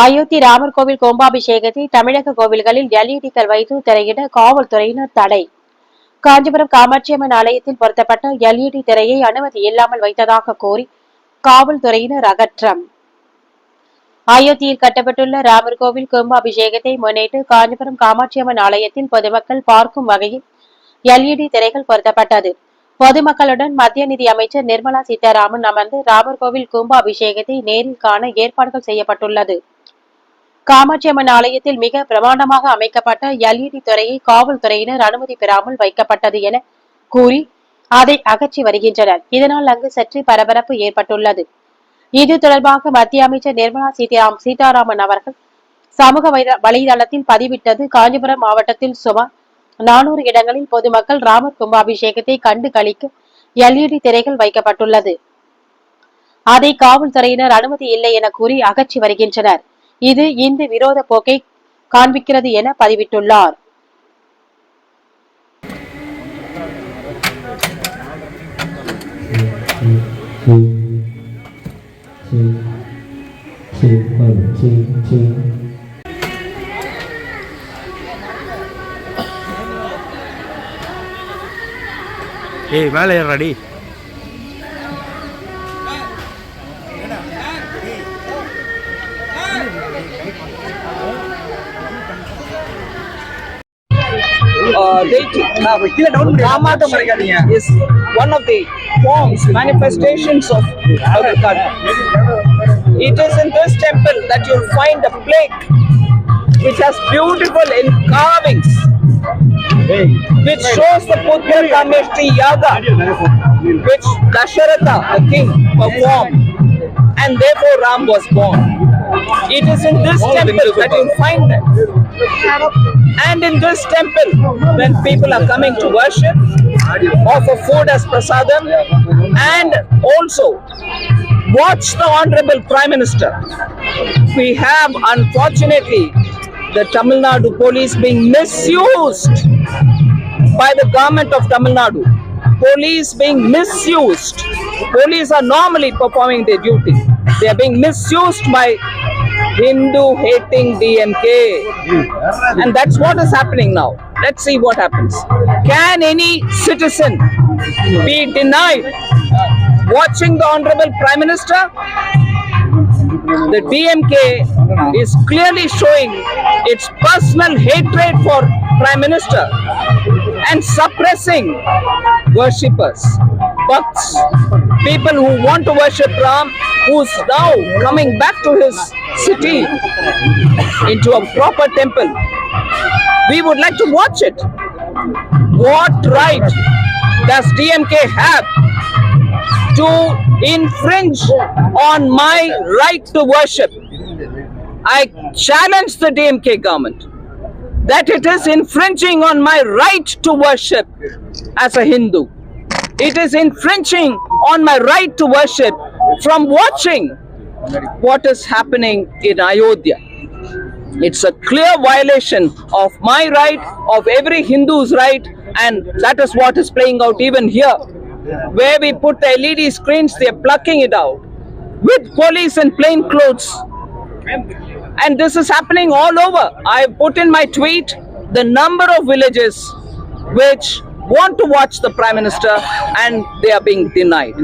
அயோத்தி ராமர் கோவில் கும்பாபிஷேகத்தை தமிழக கோவில்களில் எல்இடிக்கள் வைத்து திரையிட காவல்துறையினர் தடை. காஞ்சிபுரம் காமாட்சியம்மன் ஆலயத்தில் பொருத்தப்பட்ட எல்இடி திரையை அனுமதி இல்லாமல் வைத்ததாக கூறி காவல்துறையினர் அகற்றம். அயோத்தியில் கட்டப்பட்டுள்ள ராமர் கோவில் கும்பாபிஷேகத்தை முன்னிட்டு காஞ்சிபுரம் காமாட்சியம்மன் ஆலயத்தில் பொதுமக்கள் பார்க்கும் வகையில் எல்இடி திரைகள் பொருத்தப்பட்டது. பொதுமக்களுடன் மத்திய நிதி அமைச்சர் நிர்மலா சீதாராமன் அமர்ந்து ராமர் கோவில் கும்பாபிஷேகத்தை நேரில் காண ஏற்பாடுகள் செய்யப்பட்டுள்ளது. காமாட்சியம்மன் ஆலயத்தில் மிக பிரமாண்டமாக அமைக்கப்பட்ட எல்இடி துறையை காவல்துறையினர் அனுமதி பெறாமல் வைக்கப்பட்டது என கூறி அதை அகற்றி வருகின்றனர். இதனால் அங்கு சற்று பரபரப்பு ஏற்பட்டுள்ளது. இது தொடர்பாக மத்திய அமைச்சர் நிர்மலா சீதாராம் சீதாராமன் அவர்கள் சமூக வைர- வலைதளத்தில் பதிவிட்டது. காஞ்சிபுரம் மாவட்டத்தில் சுமார் நானூறு இடங்களில் பொதுமக்கள் ராமர் கும்பாபிஷேகத்தை கண்டு கழிக்க எல்இடி திரைகள் வைக்கப்பட்டுள்ளது. அதை காவல்துறையினர் அனுமதி இல்லை என கூறி அகற்றி வருகின்றனர். இது இந்து விரோத போக்கை காண்பிக்கிறது என பதிவிட்டுள்ளார். ஏய் மேலே ஏறாடி uh, is one of the forms, manifestations of. It is in this temple that you'll find a plaque which has beautiful carvings, which shows the Putra Kameshti Yaga, which Dasharatha, the king, performed, and therefore Ram was born. It is in this temple that you'll find that. And in this temple, when people are coming to worship, offer food as prasadam, and also watch the Honorable Prime Minister. We have, unfortunately, the Tamil Nadu police being misused by the government of Tamil Nadu. Police being misused. Police are normally performing their duty. They are being misused by Hindu hating DMK. And that's what is happening now. Let's see what happens. Can any citizen be denied watching the Honorable Prime Minister? The DMK is clearly showing its personal hatred for Prime Minister and suppressing worshippers, bhakts, people who want to worship Ram, who's now coming back to his city into a proper temple. We would like to watch it. What right does DMK have to infringe on my right to worship? I challenge the DMK government that it is infringing on my right to worship as a Hindu. It is infringing on my right to worship from watching what is happening in Ayodhya. It's a clear violation of my right, of every Hindu's right, and that is what is playing out even here. Where we put the LED screens, they're plucking it out with police in plain clothes. And this is happening all over. I put in my tweet the number of villages which want to watch the Prime Minister and they are being denied.